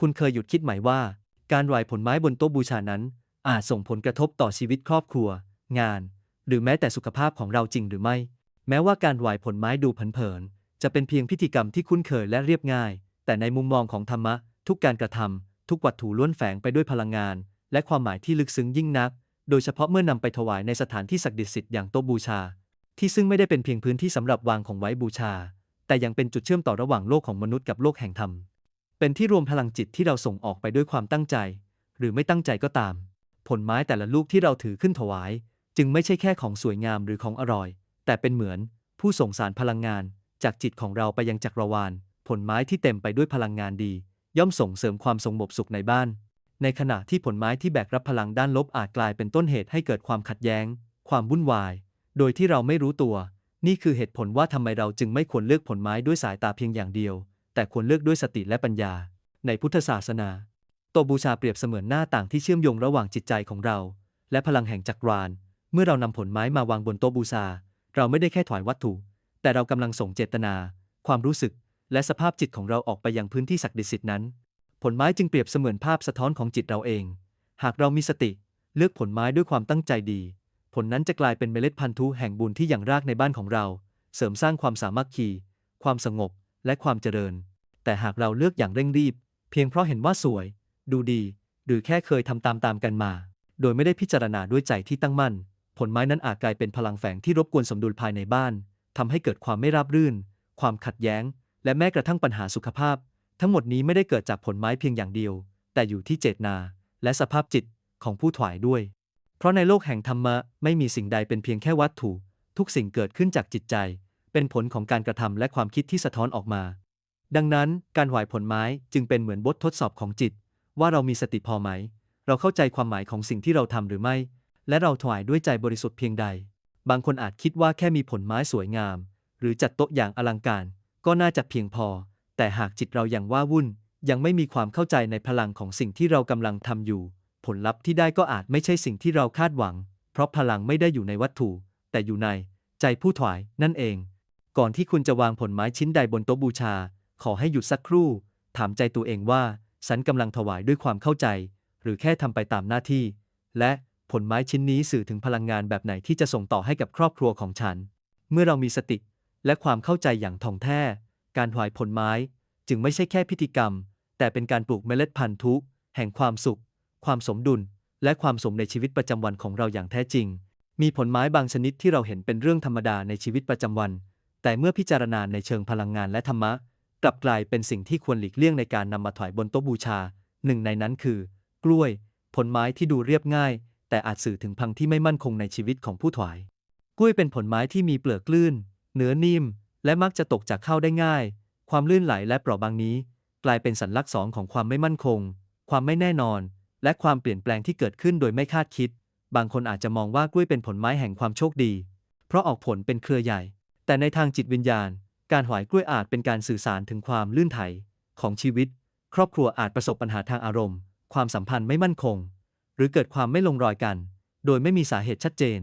คุณเคยหยุดคิดไหมว่า การไหวผลไม้บนโต๊ะบูชานั้น อาจส่งผลกระทบต่อชีวิตครอบครัว งาน หรือแม้แต่สุขภาพของเราจริงหรือไม่ แม้ว่าการไหวผลไม้ดูเผินๆจะเป็นเพียงพิธีกรรมที่คุ้นเคยและเรียบง่าย แต่ในมุมมองของธรรมะ ทุกการกระทำทุกวัตถุล้วนแฝงไปด้วยพลังงาน และความหมายที่ลึกซึ้งยิ่งนัก โดยเฉพาะเมื่อนำไปถวายในสถานที่ศักดิ์สิทธิ์อย่างโต๊ะบูชา ที่ซึ่งไม่ได้เป็นเพียงพื้นที่สำหรับวางของไว้บูชา แต่ยังเป็นจุดเชื่อมต่อระหว่างโลกของมนุษย์กับโลกแห่งธรรม เป็นที่รวมพลังจิตที่เราส่งออกไปด้วยความตั้งใจ หรือไม่ตั้งใจก็ตาม ผลไม้แต่ละลูกที่เราถือขึ้นถวาย จึงไม่ใช่แค่ของสวยงามหรือของอร่อย แต่เป็นเหมือนผู้ส่งสารพลังงาน จากจิตของเราไปยังจักรวาล ผลไม้ที่เต็มไปด้วยพลังงานดี ย่อมส่งเสริมความสงบสุขในบ้าน ในขณะที่ผลไม้ที่แบกรับพลังด้านลบอาจกลายเป็นต้นเหตุให้เกิดความขัดแย้ง ความวุ่นวาย โดยที่เราไม่รู้ตัว นี่คือเหตุผลว่าทำไมเราจึงไม่ควรเลือกผลไม้ด้วยสายตาเพียงอย่างเดียว แต่ควรเลือกด้วยสติและปัญญา ในพุทธศาสนาโตะบูชาเปรียบเสมือนหน้าต่างที่เชื่อมโยงระหว่างจิตใจของเรา และพลังแห่งจักรวาล เมื่อเรานำผลไม้มาวางบนโต๊ะบูชา เราไม่ได้แค่ถวายวัตถุ แต่เรากำลังส่งเจตนา ความรู้สึก และสภาพจิตของเราออกไปยังพื้นที่ศักดิ์สิทธิ์นั้น ผลไม้จึงเปรียบเสมือนภาพสะท้อนของจิตเราเอง หากเรามีสติ เลือกผลไม้ด้วยความตั้งใจดี ผลนั้นจะกลายเป็นเมล็ดพันธุ์แห่งบุญที่อย่างรากในบ้านของเรา เสริมสร้างความสามัคคี ความสงบ และความเจริญ แต่หากเราเลือกอย่างเร่งรีบ เพียงเพราะเห็นว่าสวย ดูดี หรือแค่เคยทำตามตามๆกันมา โดยไม่ได้พิจารณาด้วยใจที่ตั้งมั่น ผลไม้นั้นอาจกลายเป็นพลังแฝงที่รบกวนสมดุลภายในบ้านทำให้เกิดความไม่ราบรื่น ความขัดแย้ง และแม้กระทั่งปัญหาสุขภาพ ทั้งหมดนี้ไม่ได้เกิดจากผลไม้เพียงอย่างเดียว แต่อยู่ที่เจตนา และสภาพจิตของผู้ถวายด้วย เพราะในโลกแห่งธรรมะไม่มีสิ่งใดเป็นเพียงแค่วัตถุ ทุกสิ่งเกิดขึ้นจากจิตใจ เป็นผลของการกระทำและความคิดที่สะท้อนออกมา ดังนั้นการไหวผลไม้จึงเป็นเหมือนบททดสอบของจิต ว่าเรามีสติพอไหม เราเข้าใจความหมายของสิ่งที่เราทำหรือไม่ และเราถวายด้วยใจบริสุทธิ์เพียงใด บางคนอาจคิดว่าแค่มีผลไม้สวยงาม หรือจัดโต๊ะอย่างอลังการ ก็น่าจะเพียงพอ แต่หากจิตเรายังว่าวุ่น ยังไม่มีความเข้าใจในพลังของสิ่งที่เรากำลังทำอยู่ ผลลัพธ์ที่ได้ก็อาจไม่ใช่สิ่งที่เราคาดหวัง เพราะพลังไม่ได้อยู่ในวัตถุ แต่อยู่ใน ใจผู้ถวายนั่นเอง ก่อนที่คุณจะวางผลไม้ชิ้นใดบนโต๊ะบูชา ขอให้หยุดสักครู่ ถามใจตัวเองว่า ฉันกำลังถวายด้วยความเข้าใจ หรือแค่ทำไปตามหน้าที่ และผลไม้ชิ้นนี้สื่อถึงพลังงานแบบไหนที่จะส่งต่อให้กับครอบครัวของฉัน เมื่อเรามีสติ และความเข้าใจอย่างท่องแท้ การถวายผลไม้ จึงไม่ใช่แค่พิธีกรรม แต่เป็นการปลูกเมล็ดพันธุ์ทุกแห่งความสุข ความสมดุล และความสมในชีวิตประจำวันของเราอย่างแท้จริง มีผลไม้บางชนิดที่เราเห็นเป็นเรื่องธรรมดาในชีวิตประจำวัน แต่เมื่อพิจารณาในเชิงพลังงานและธรรมะ กลับกลายเป็นสิ่งที่ควรหลีกเลี่ยงในการนำมาถวายบนโต๊ะบูชา หนึ่งในนั้นคือ กล้วย ผลไม้ที่ดูเรียบง่าย แต่อาจสื่อถึงพังที่ไม่มั่นคงในชีวิตของผู้ถวาย กล้วยเป็นผลไม้ที่มีเปลือกลื่น เนื้อนิ่ม และมักจะตกจากข้าวได้ง่าย ความลื่นไหลและเปราะบางนี้ กลายเป็นสัญลักษณ์สองของความไม่มั่นคง ความไม่แน่นอน และความเปลี่ยนแปลงที่เกิดขึ้นโดยไม่คาดคิด บางคนอาจจะมองว่ากล้วยเป็นผลไม้แห่งความโชคดี เพราะออกผลเป็นเครือใหญ่ แต่ในทางจิตวิญญาณ การหวายกล้วยอาจเป็นการสื่อสารถึงความลื่นไถของชีวิต ครอบครัวอาจประสบปัญหาทางอารมณ์ ความสัมพันธ์ไม่มั่นคง หรือเกิดความไม่ลงรอยกัน โดยไม่มีสาเหตุชัดเจน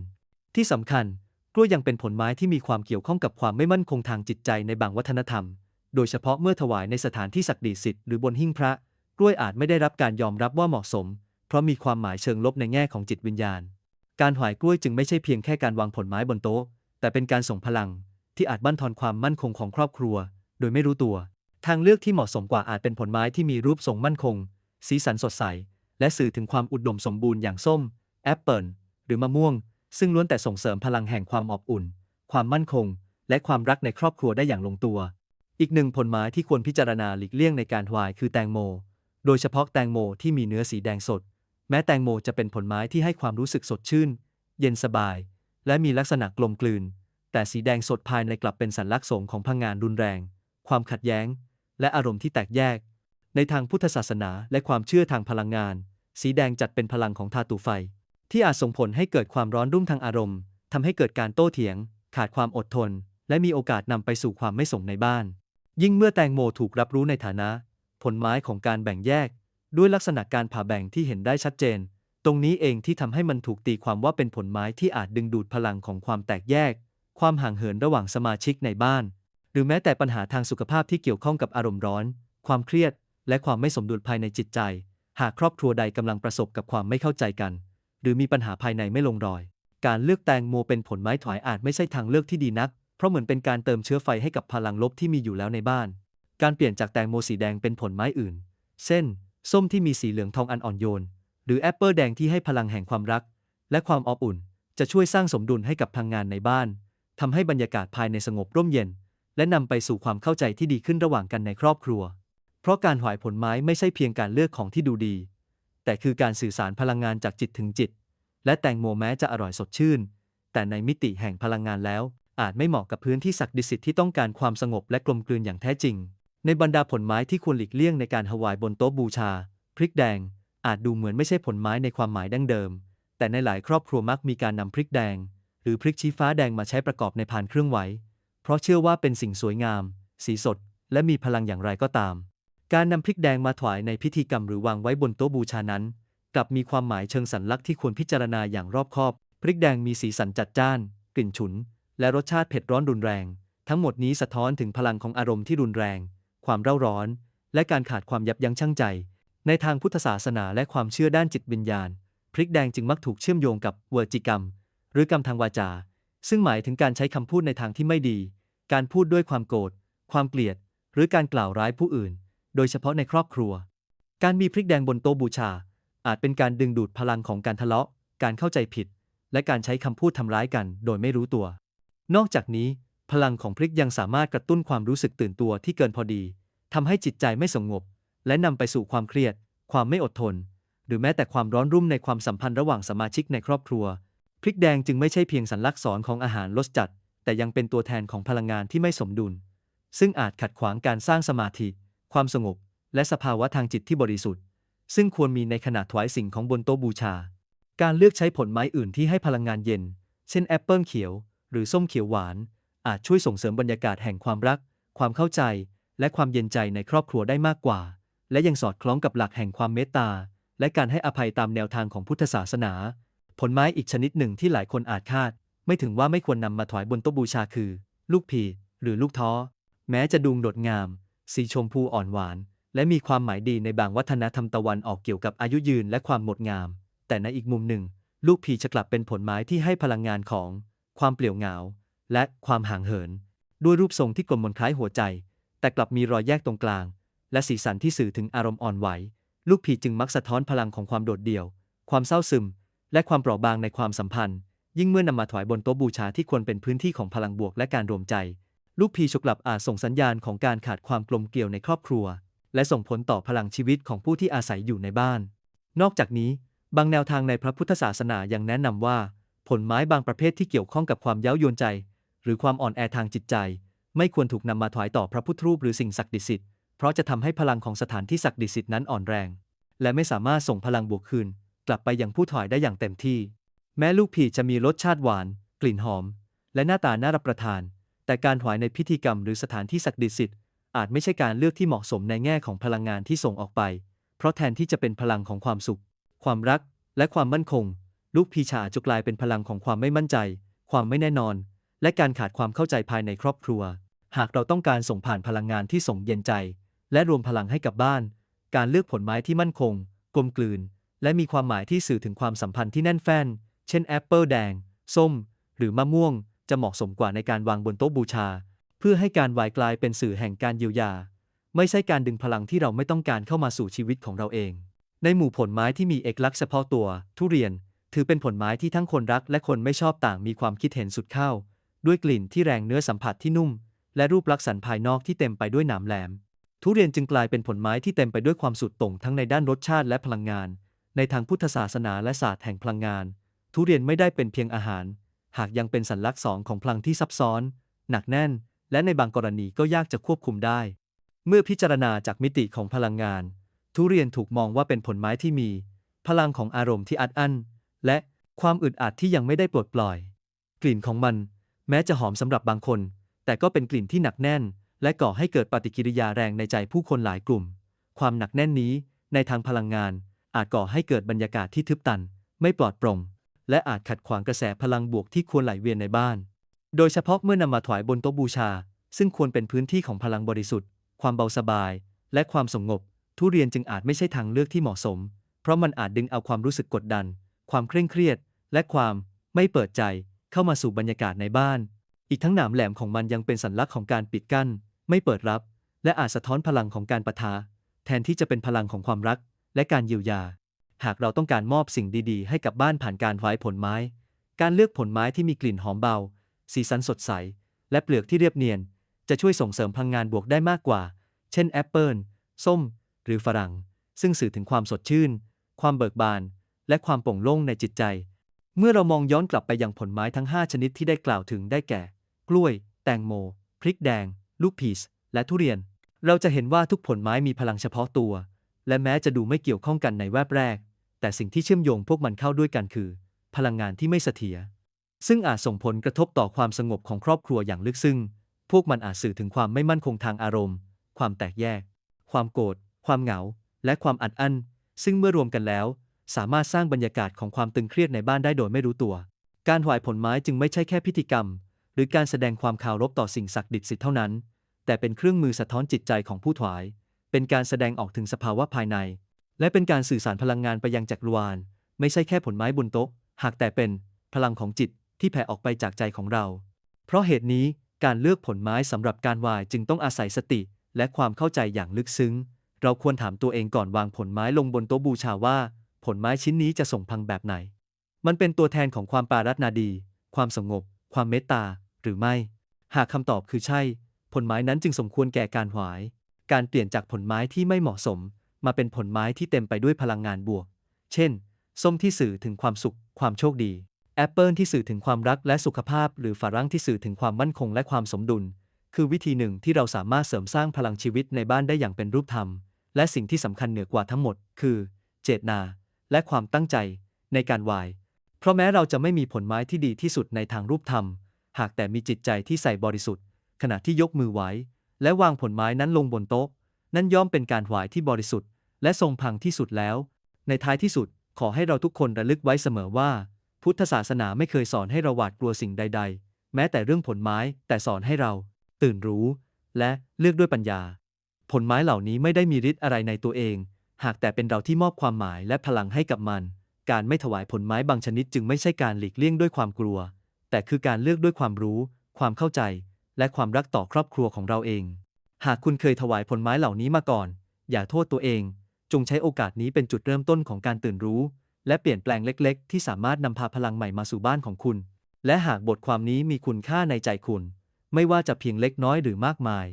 ที่สำคัญ กล้วยยังเป็นผลไม้ที่มีความเกี่ยวข้องกับความไม่มั่นคงทางจิตใจในบางวัฒนธรรม โดยเฉพาะเมื่อถวายในสถานที่ศักดิ์สิทธิ์หรือบนหิ้งพระ กล้วยอาจไม่ได้รับการยอมรับว่าเหมาะสม เพราะมีความหมายเชิงลบในแง่ของจิตวิญญาณ การหวายกล้วยจึงไม่ใช่เพียงแค่การวางผลไม้บนโต๊ะ แต่เป็นการส่งพลัง ที่อาจบั่นทอนความมั่นคงของครอบครัว โดยไม่รู้ตัว ทางเลือกที่เหมาะสมกว่าอาจเป็นผลไม้ที่มีรูปทรงมั่นคง สีสันสดใส และสื่อถึงความอุดมสมบูรณ์อย่างส้ม แอปเปิลหรือมะม่วง ซึ่งล้วนแต่ส่งเสริมพลังแห่งความอบอุ่น ความมั่นคง และความรักในครอบครัวได้อย่างลงตัว อีกหนึ่งผลไม้ที่ควรพิจารณาหลีกเลี่ยงในการถวายคือแตงโม โดยเฉพาะแตงโมที่มีเนื้อสีแดงสด แม้แตงโมจะเป็นผลไม้ที่ให้ความรู้สึกสดชื่น เย็นสบาย และมีลักษณะกลมกลืน แต่สีแดงสดภายในกลับเป็นสัญลักษณ์สงของพลังงานรุนแรง ความขัดแย้ง และอารมณ์ที่แตกแยก ในทางพุทธศาสนาและความเชื่อทางพลังงาน สีแดงจัดเป็นพลังของธาตุไฟ ที่อาจส่งผลให้เกิดความร้อนรุ่มทางอารมณ์ทำให้เกิดการโต้เถียง ขาดความอดทน และมีโอกาสนำไปสู่ความไม่สงในบ้าน ยิ่งเมื่อแตงโมถูกรับรู้ในฐานะ ผลไม้ของการแบ่งแยก ด้วยลักษณะการผ่าแบ่งที่เห็นได้ชัดเจน ตรงนี้เองที่ทำให้มันถูกตีความว่าเป็นผลไม้ที่อาจดึงดูดพลังของความแตกแยก ความห่างเหินระหว่างสมาชิกในบ้าน หรือแม้แต่ปัญหาทางสุขภาพที่เกี่ยวข้องกับอารมณ์ร้อน ความเครียด และความไม่สมดุลภายในจิตใจ หากครอบครัวใดกำลังประสบกับความไม่เข้าใจกัน หรือมีปัญหาภายในไม่ลงรอย การเลือกแตงโมเป็นผลไม้ถอยอาจไม่ใช่ทางเลือกที่ดีนัก เพราะเหมือนเป็นการเติมเชื้อไฟให้กับพลังลบที่มีอยู่แล้วในบ้าน การเปลี่ยนจากแตงโมสีแดงเป็นผลไม้อื่น เช่น ส้มที่มีสีเหลืองทองอันอ่อนโยน หรือแอปเปิลแดงที่ให้พลังแห่งความรัก และความอบอุ่น จะช่วยสร้างสมดุลให้กับพลังงานในบ้าน ทำให้บรรยากาศภายในสงบร่มเย็น และนำไปสู่ความเข้าใจที่ดีขึ้นระหว่างกันในครอบครัว เพราะการหวายผลไม้ไม่ใช่เพียงการเลือกของที่ดูดี แต่คือการสื่อสารพลังงานจากจิตถึงจิต และแตงโมแม้จะอร่อยสดชื่น แต่ในมิติแห่งพลังงานแล้ว อาจไม่เหมาะกับพื้นที่ศักดิ์สิทธิ์ที่ต้องการความสงบและกลมกลืนอย่างแท้จริง ในบรรดาผลไม้ที่ควรหลีกเลี่ยงในการถวายบนโต๊ะบูชา พริกแดง อาจดูเหมือนไม่ใช่ผลไม้ในความหมายดั้งเดิม แต่ในหลายครอบครัวมักมีการนำพริกแดง รือพริกชี้ฟ้าแดงมาใช้ประกอบในพานเครื่องไหว เพราะเชื่อว่าเป็นสิ่งสวยงาม สีสด และมีพลังอย่างไรก็ตาม การนำพริกแดงมาถวายในพิธีกรรมหรือวางไว้บนโต๊ะบูชานั้น กลับมีความหมายเชิงสัญลักษณ์ที่ควรพิจารณาอย่างรอบคอบ พริกแดงมีสีสันจัดจ้าน กลิ่นฉุน และรสชาติเผ็ดร้อนรุนแรง ทั้งหมดนี้สะท้อนถึงพลังของอารมณ์ที่รุนแรง ความเร่าร้อน และการขาดความยับยั้งชั่งใจ ในทางพุทธศาสนาและความเชื่อด้านจิตวิญญาณ พริกแดงจึงมักถูกเชื่อมโยงกับเวจิกรรม หรือกรรมทางวาจา ซึ่งหมายถึงการใช้คำพูดในทางที่ไม่ดี การพูดด้วยความโกรธ ความเกลียด หรือการกล่าวร้ายผู้อื่น โดยเฉพาะในครอบครัว การมีพริกแดงบนโต๊ะบูชา อาจเป็นการดึงดูดพลังของการทะเลาะ การเข้าใจผิด และการใช้คำพูดทำร้ายกัน โดยไม่รู้ตัว นอกจากนี้ พลังของพริกยังสามารถกระตุ้นความรู้สึกตื่นตัวที่เกินพอดีทำให้จิตใจไม่สงบ และนำไปสู่ความเครียด ความไม่อดทน หรือแม้แต่ความร้อนรุ่มในความสัมพันธ์ระหว่างสมาชิกในครอบครัว พริกแดงจึงไม่ใช่เพียงสัญลักษณ์ของอาหารรสจัด แต่ยังเป็นตัวแทนของพลังงานที่ไม่สมดุล ซึ่งอาจขัดขวางการสร้างสมาธิ ความสงบ และสภาวะทางจิตที่บริสุทธิ์ ซึ่งควรมีในขณะถวายสิ่งของบนโต๊ะบูชา การเลือกใช้ผลไม้อื่นที่ให้พลังงานเย็น เช่นแอปเปิลเขียว หรือส้มเขียวหวาน อาจช่วยส่งเสริมบรรยากาศแห่งความรัก ความเข้าใจ และความเย็นใจในครอบครัวได้มากกว่า และยังสอดคล้องกับหลักแห่งความเมตตา และการให้อภัยตามแนวทางของพุทธศาสนา ผลไม้อีกชนิดหนึ่งที่หลายคนอาจคาด ไม่ถึงว่าไม่ควรนำมาถวายบนโต๊ะบูชาคือ ลูกพีหรือลูกท้อ แม้จะดูงดงาม สีชมพูอ่อนหวาน และมีความหมายดีในบางวัฒนธรรมตะวันออกเกี่ยวกับอายุยืนและความงดงาม แต่ในอีกมุมหนึ่ง ลูกพีจะกลับเป็นผลไม้ที่ให้พลังงานของ ความเปลี่ยวเหงา และความห่างเหิน ด้วยรูปทรงที่กลมมนคล้ายหัวใจ แต่กลับมีรอยแยกตรงกลาง และสีสันที่สื่อถึงอารมณ์อ่อนไหว ลูกพีจึงมักสะท้อนพลังของความโดดเดี่ยว ความเศร้าซึม และความเปราะบางในความสัมพันธ์ ยิ่งเมื่อนำมาถวายบนโต๊ะบูชาที่ควรเป็นพื้นที่ของพลังบวกและการรวมใจ ลูกพีฉกหลับอาจส่งสัญญาณของการขาดความกลมเกลียวในครอบครัว และส่งผลต่อพลังชีวิตของผู้ที่อาศัยอยู่ในบ้าน นอกจากนี้ บางแนวทางในพระพุทธศาสนายังแนะนำว่า ผลไม้บางประเภทที่เกี่ยวข้องกับความเย้ายวนใจ หรือความอ่อนแอทางจิตใจ ไม่ควรถูกนำมาถวายต่อพระพุทธรูปหรือสิ่งศักดิ์สิทธิ์เพราะจะทำให้พลังของสถานที่ศักดิ์สิทธิ์นั้นอ่อนแรง และไม่สามารถส่งพลังบวกคืน กลับไปยังผู้ถวายได้อย่างเต็มที่ แม้ลูกผีจะมีรสชาติหวาน กลิ่นหอม และหน้าตาน่ารับประทาน แต่การถวายในพิธีกรรมหรือสถานที่ศักดิ์สิทธิ์อาจไม่ใช่การเลือกที่เหมาะสมในแง่ของพลังงานที่ส่งออกไป เพราะแทนที่จะเป็นพลังของความสุข ความรัก และความมั่นคง ลูกพีชาอาจจะกลายเป็นพลังของความไม่มั่นใจ ความไม่แน่นอน และการขาดความเข้าใจภายในครอบครัว หากเราต้องการส่งผ่านพลังงานที่ส่งเย็นใจ และรวมพลังให้กับบ้าน การเลือกผลไม้ที่มั่นคง กลมกลืน และมีความหมายที่สื่อถึงความสัมพันธ์ที่แน่นแฟ้น เช่นแอปเปิลแดง ส้ม หรือมะม่วง จะเหมาะสมกว่าในการวางบนโต๊ะบูชา เพื่อให้การวายกลายเป็นสื่อแห่งการเยียวยา ไม่ใช่การดึงพลังที่เราไม่ต้องการเข้ามาสู่ชีวิตของเราเอง ในหมู่ผลไม้ที่มีเอกลักษณ์เฉพาะตัว ทุเรียน ถือเป็นผลไม้ที่ทั้งคนรักและคนไม่ชอบต่างมีความคิดเห็นสุดเข้า ด้วยกลิ่นที่แรงเนื้อสัมผัสที่นุ่ม และรูปลักษณ์ภายนอกที่เต็มไปด้วยหนามแหลม ทุเรียนจึงกลายเป็นผลไม้ที่เต็มไปด้วยความสุดโต่งทั้งในด้านรสชาติและพลังงาน ในทางพุทธศาสนาและศาสตร์แห่งพลังงาน ทุเรียนไม่ได้เป็นเพียงอาหาร หากยังเป็นสัญลักษณ์สองของพลังที่ซับซ้อน หนักแน่น และในบางกรณีก็ยากจะควบคุมได้ เมื่อพิจารณาจากมิติของพลังงาน ทุเรียนถูกมองว่าเป็นผลไม้ที่มี พลังของอารมณ์ที่อัดอั้น และความอึดอัดที่ยังไม่ได้ปลดปล่อย กลิ่นของมัน แม้จะหอมสำหรับบางคน แต่ก็เป็นกลิ่นที่หนักแน่น และก่อให้เกิดปฏิกิริยาแรงในใจผู้คนหลายกลุ่ม ความหนักแน่นนี้ในทางพลังงาน อาจก่อให้เกิดบรรยากาศที่ทึบตัน ไม่ปลอดโปร่งและอาจขัดขวางกระแสพลังบวกที่ควรไหลเวียนในบ้าน โดยเฉพาะเมื่อนำมาถวายบนโต๊ะบูชา ซึ่งควรเป็นพื้นที่ของพลังบริสุทธิ์ ความเบาสบาย และความสงบ ทุเรียนจึงอาจไม่ใช่ทางเลือกที่เหมาะสม เพราะมันอาจดึงเอาความรู้สึกกดดัน ความเคร่งเครียด และความไม่เปิดใจเข้ามาสู่บรรยากาศในบ้าน อีกทั้งหนามแหลมของมันยังเป็นสัญลักษณ์ของการปิดกั้น ไม่เปิดรับ และอาจสะท้อนพลังของการปะทะแทนที่จะเป็นพลังของความรัก และการเยียวยา หากเราต้องการมอบสิ่งดีๆ ให้กับบ้านผ่านการไว้ผลไม้ การเลือกผลไม้ที่มีกลิ่นหอมเบา สีสันสดใส และเปลือกที่เรียบเนียน จะช่วยส่งเสริมพลังงานบวกได้มากกว่า เช่นแอปเปิลส้ม หรือฝรั่ง ซึ่งสื่อถึงความสดชื่น ความเบิกบาน และความโปร่งโล่งในจิตใจ เมื่อเรามองย้อนกลับไปยังผลไม้ทั้ง 5 ชนิดที่ได้กล่าวถึงได้แก่ กล้วย แตงโม พริกแดง ลูกพีชและทุเรียน เราจะเห็นว่าทุกผลไม้มีพลังเฉพาะตัว และแม้จะดูไม่เกี่ยวข้องกันในแวบแรก แต่สิ่งที่เชื่อมโยงพวกมันเข้าด้วยกันคือ พลังงานที่ไม่เสถียรซึ่งอาจส่งผลกระทบต่อความสงบของครอบครัวอย่างลึกซึ้งพวกมันอาจสื่อถึงความไม่มั่นคงทางอารมณ์ ความแตกแยก ความโกรธความเหงา และความอัดอั้น ซึ่งเมื่อรวมกันแล้ว สามารถสร้างบรรยากาศของความตึงเครียดในบ้านได้โดยไม่รู้ตัว การถวายผลไม้จึงไม่ใช่แค่พิธีกรรม หรือการแสดงความเคารพต่อสิ่งศักดิ์สิทธิ์เท่านั้น แต่เป็นเครื่องมือสะท้อนจิตใจของผู้ถวาย เป็นการแสดงออกถึงสภาวะภายใน และเป็นการสื่อสารพลังงานไปยังจักรวาล ไม่ใช่แค่ผลไม้บนโต๊ะ หากแต่เป็นพลังของจิตที่แผ่ออกไปจากใจของเรา เพราะเหตุนี้การเลือกผลไม้สำหรับการวายจึงต้องอาศัยสติ และความเข้าใจอย่างลึกซึ้ง เราควรถามตัวเองก่อนวางผลไม้ลงบนโต๊ะบูชาว่า ผลไม้ชิ้นนี้จะส่งพลังแบบไหน มันเป็นตัวแทนของความปรารัตนาดี ความสงบ ความเมตตา หรือไม่ หากคำตอบคือใช่ ผลไม้นั้นจึงสมควรแก่การหวาย การเปลี่ยนจากผลไม้ที่ไม่เหมาะสม มาเป็นผลไม้ที่เต็มไปด้วยพลังงานบวก เช่น ส้มที่สื่อถึงความสุข ความโชคดี แอปเปิลที่สื่อถึงความรักและสุขภาพ หรือฝรั่งที่สื่อถึงความมั่นคงและความสมดุล คือวิธีหนึ่งที่เราสามารถเสริมสร้างพลังชีวิตในบ้านได้อย่างเป็นรูปธรรม และสิ่งที่สำคัญเหนือกว่าทั้งหมด คือ เจตนา และความตั้งใจ ในการวาย เพราะแม้เราจะไม่มีผลไม้ที่ดีที่สุดในทางรูปธรรม หากแต่มีจิตใจที่ใส่บริสุทธิ์ ขณะที่ยกมือไหว และวางผลไม้นั้นลงบนโต๊ะ นั่นย่อมเป็นการหวายที่บริสุทธิ์ และทรงพังที่สุดแล้ว ในท้ายที่สุดขอให้เราทุกคนระลึกไว้เสมอว่า พุทธศาสนาไม่เคยสอนให้เราหวาดกลัวสิ่งใด ๆ แม้แต่เรื่องผลไม้แต่สอนให้เรา ตื่นรู้ และเลือกด้วยปัญญา ผลไม้เหล่านี้ไม่ได้มีฤทธิ์อะไรในตัวเอง หากแต่เป็นเราที่มอบความหมายและพลังให้กับมัน การไม่ถวายผลไม้บางชนิดจึงไม่ใช่การหลีกเลี่ยงด้วยความกลัว แต่คือการเลือกด้วยความรู้ ความเข้าใจ และความรักต่อครอบครัวของเราเอง หากคุณเคยถวายผลไม้เหล่านี้มาก่อน อย่าโทษตัวเอง จงใช้โอกาสนี้เป็นจุดเริ่มต้นของการตื่นรู้ และเปลี่ยนแปลงเล็ก ๆ ที่สามารถนำพาพลังใหม่มาสู่บ้านของคุณ และหากบทความนี้มีคุณค่าในใจคุณ ไม่ว่าจะเพียงเล็กน้อยหรือมากมาย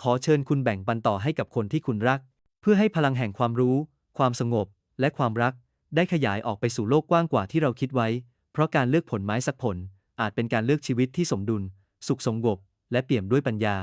ขอเชิญคุณแบ่งปันต่อให้กับคนที่คุณรัก เพื่อให้พลังแห่งความรู้ ความสงบ และความรัก ได้ขยายออกไปสู่โลกกว้างกว่าที่เราคิดไว้ เพราะการเลือกผลไม้สักผลอาจเป็นการเลือกชีวิตที่สมดุล สุขสงบ และเปี่ยมด้วยปัญญา